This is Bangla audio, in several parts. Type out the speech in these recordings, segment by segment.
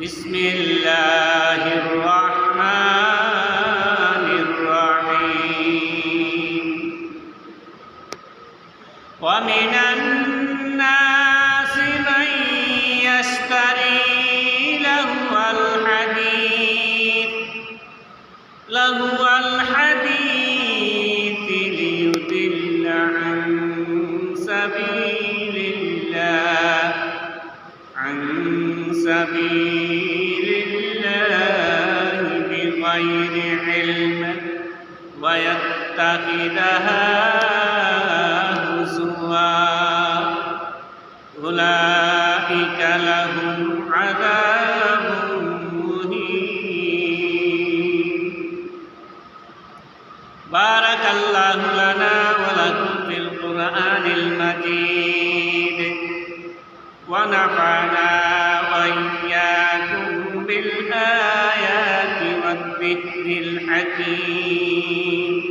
بسم الله الله بغير علم ويتخذها هزوا. أولئك لهم عذاب مهين. بارك الله لنا ولكم في القرآن المجيد. ونفعنا بالآيات والذكر الحكيم.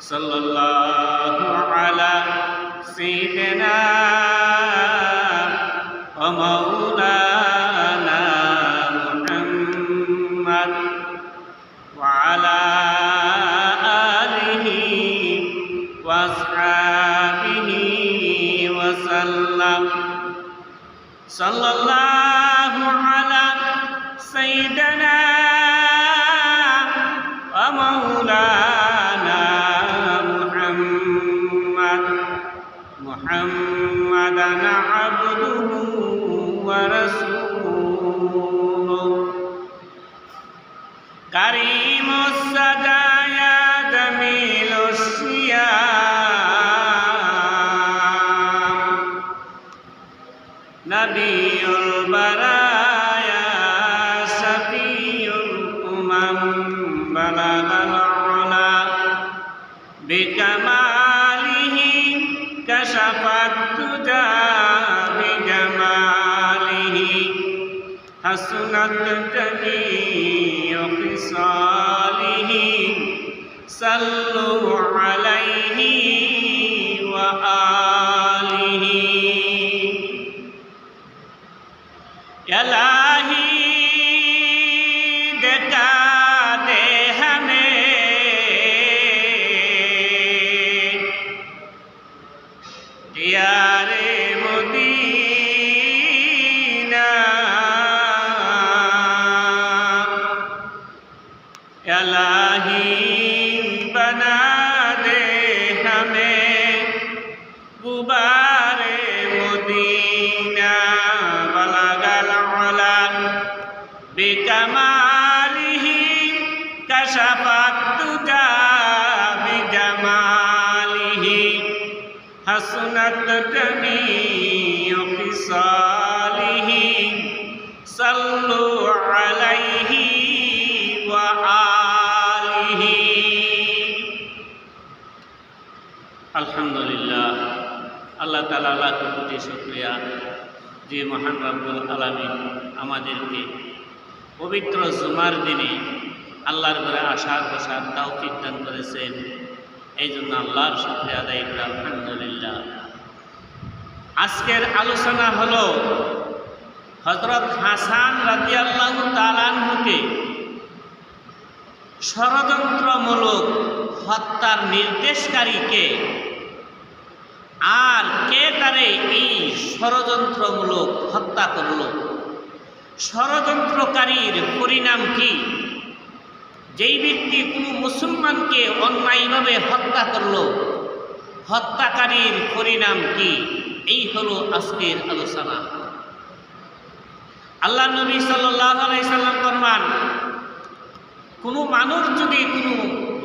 صلى الله على سيدنا صلى الله على سيدنا ومولانا محمد. محمدا عبده ورسوله. كريم السجايا جميل الصيام. نبي البرايا شفي الأمم بلغ العلا بكماله كشف الدجى بجماله حسنت جميع خصاله صلوا عليه وآله এলাহি দেখা দে হমে। দিয়ারে মদিনা। এলাহি حسنت جميع خصاله صلوا عليه وآله الحمد لله আল্লাহ তালা আল্লাহ প্রতি শুক্রিয়া যে মহান রব্বুল আলমিন আমাদেরকে পবিত্র জুমার দিনে আল্লাহর ঘরে আসার বসার তাও কীর্তন করেছেন এই জন্য আল্লাহর শুক্রিয়া আদায় করে আলহামদুলিল্লাহ। আজকের আলোচনা হল হজরত হাসান রাজি আল্লাহ তালানহুকে ষড়যন্ত্রমূলক হত্যার নির্দেশকারীকে আর কে তারে এই ষড়যন্ত্রমূলক হত্যা করল ষড়যন্ত্রকারীর পরিণাম কি? যেই ব্যক্তি কোনো মুসলমানকে অন্যায়ভাবে হত্যা করল, হত্যাকারীর পরিণাম কি? এই হলো আজকের আলোচনা। আল্লাহ নবী সাল্লাম ফরমান, কোনো মানুষ যদি কোনো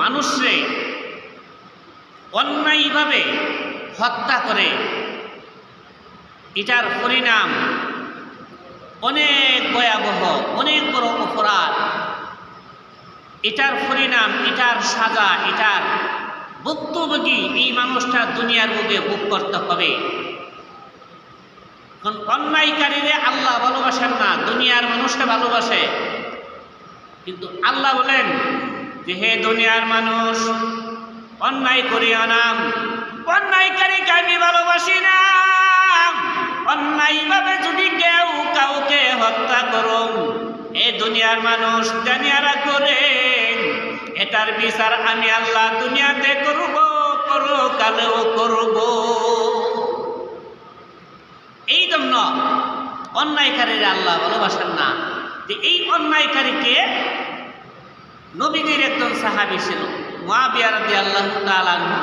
মানুষে অন্যায়ভাবে হত্যা করে, এটার পরিণাম অনেক ভয়াবহ, অনেক বড় অপরাধ। এটার পরিণাম, এটার সাজা, এটার ভুক্তভোগী এই মানুষটা দুনিয়ার বুকে ভোগ করতে হবে। অন্যায়কারীরে আল্লাহ ভালোবাসেন না, দুনিয়ার মানুষকে ভালোবাসে। কিন্তু আল্লাহ বলেন যে, হে দুনিয়ার মানুষ, অন্যায় করিও না। অন্যায়কারীকে আমি ভালোবাসি না। অন্যায়ভাবে যদি কেউ কাউকে হত্যা করো এ দুনিয়ার মানুষ জানিয়ারা করে এটার বিচার আমি আল্লাহ দুনিয়াতে করব করো কালেও করব। এই জন্য অন্যায়কারীরা আল্লাহ ভালোবাসেন না। যে এই অন্যায়কারীকে নবীদের একজন সাহাবি ছিল মহাবিয়ার দি আল্লাহ তালানু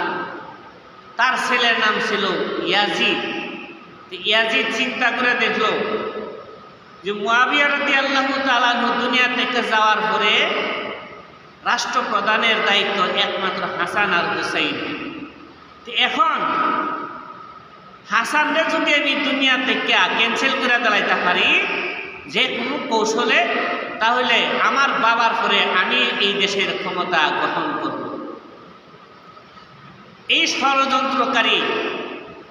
তার ছেলের নাম ছিল ইয়াজিদ। ইয়াজিদ চিন্তা করে দেখল যে মুয়াবিয়া রাদি আল্লাহ তালানু দুনিয়া থেকে যাওয়ার পরে রাষ্ট্রপ্রধানের দায়িত্ব একমাত্র হাসান আর হুসাইন এখন হাসানরে যদি আমি দুনিয়া থেকে ক্যান্সেল করে দাঁড়াইতে পারি, যে কোনো কৌশলে, তাহলে আমার বাবার পরে আমি এই দেশের ক্ষমতা গ্রহণ করব। এই ষড়যন্ত্রকারী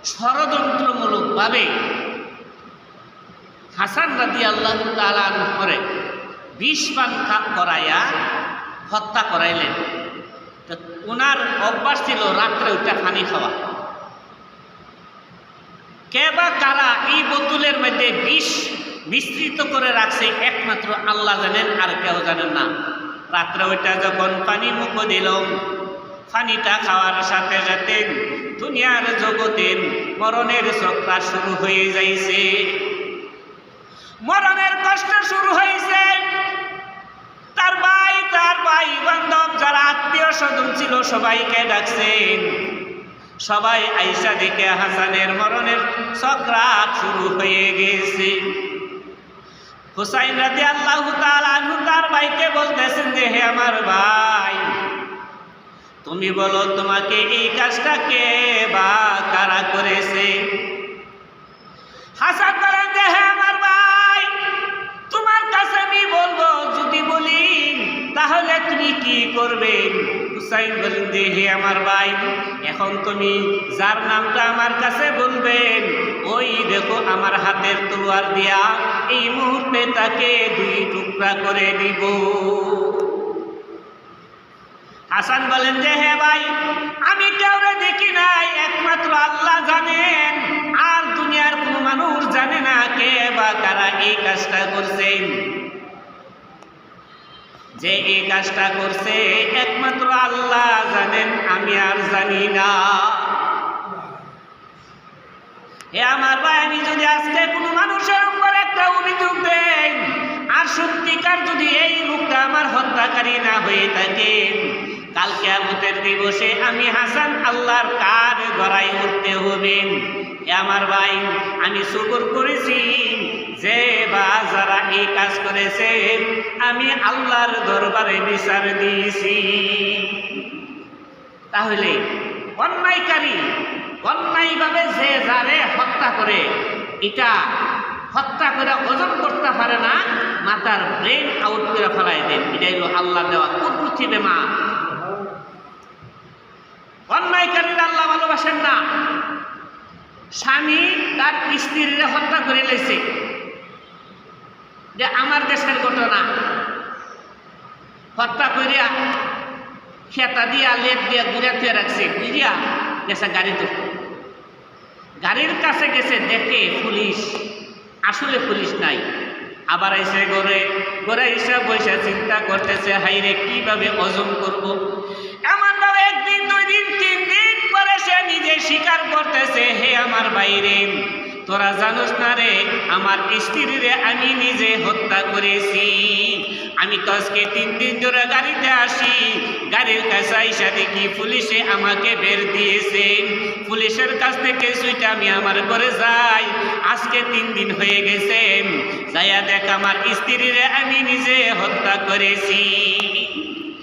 ষড়যন্ত্রমূলকভাবে হাসান রাদি আল্লাহ তালান করে বিষ পান করাইয়া হত্যা করাইলেন। তো ওনার অভ্যাস ছিল রাত্রে উঠে পানি খাওয়া। কে বা কারা এই বোতলের মধ্যে বিষ মিশ্রিত করে রাখছে, একমাত্র আল্লাহ জানেন আর কেউ জানেন না। রাত্রে ওইটা যখন পানি মুখ দিল, পানিটা খাওয়ার সাথে সাথে দুনিয়ার জগতের মরণের চক্রা শুরু হয়ে যাইছে। মরণের কষ্ট শুরু হয়েছে তার ভাই বান্ধব, যারা আত্মীয় স্বজন ছিল, সবাইকে ডাকছেন। সবাই আইসা দেখে হাসানের মরণের চক্রাত শুরু হয়ে গেছে। হুসাইন রাজি আল্লাহ তার ভাইকে বলতেছেন যে, হে আমার ভাই, তুমি বলো তোমাকে এই কাজটা কে বা কারা করেছে? হাসান বলেন যে তুমি কি করবে হুসাইন বলেন যে হে আমার ভাই, এখন তুমি যার নামটা আমার কাছে বলবেন, ওই দেখো আমার হাতের তলোয়ার দিয়া এই মুহূর্তে তাকে দুই টুকরা করে দিব। হাসান বলেন যে হে ভাই, আমি কাউরে দেখি নাই, একমাত্র আল্লাহ জানেন, আর দুনিয়ার কোনো মানুষ জানে না কে বা কারা এই কাজটা করছেন। যে এই কাজটা করছে, একমাত্র আল্লাহ জানেন, আমি আর জানি না। হে আমার ভাই আমি যদি আজকে কোনো মানুষের উপর একটা অভিযোগ দেই আর সত্যিকার যদি এই লোকটা আমার হত্যাকারী না হয়ে থাকে কালকে আমতের দিবসে আমি হাসান আল্লাহর কার গড়াই উঠতে হবেন হে আমার ভাই, আমি শুকর করেছি। যে বা যারা এই কাজ করেছে, আমি আল্লাহর দরবারে বিচার দিয়েছি। তাহলে অন্যায়কারী, অন্যায়ভাবে যে যারে হত্যা করে, এটা হত্যা করে ওজন করতে পারে না, মাতার ব্রেন আউট করে ফেলাই দেন। এটাই হলো আল্লাহ দেওয়া কুদরতি বেমা। অন্যায়কারীরা আল্লাহ ভালোবাসেন না। স্বামী তার স্ত্রীরা হত্যা করে লেছে। যে আমার দেশের ঘটনা। হত্যা করিয়া খেতা দিয়া লেট দিয়া ঘুরে থুয়ে রাখছে। বুঝিয়া গেছে গাড়ি তো গাড়ির কাছে গেছে, দেখে পুলিশ। আসলে পুলিশ নাই। আবার এসে গড়ে গড়ে এসে বসে চিন্তা করতেছে, হাইরে কীভাবে ওজন করব? ভাবে একদিন, দুই দিন, তিন দিন পরে সে নিজে স্বীকার করতেছে, হে আমার বাইরে তোরা জানোস না রে, আমার স্ত্রীরে আমি নিজে হত্যা করেছি। আমি তো আজকে তিন দিন ধরে গাড়িতে আসি, গাড়ির কাছে আইসা দেখি পুলিশে আমাকে বের দিয়েছেন পুলিশের কাছ থেকে সুইটা আমি আমার ঘরে যাই, আজকে তিন দিন হয়ে গেছে। যাইয়া দেখ, আমার স্ত্রীরে আমি নিজে হত্যা করেছি।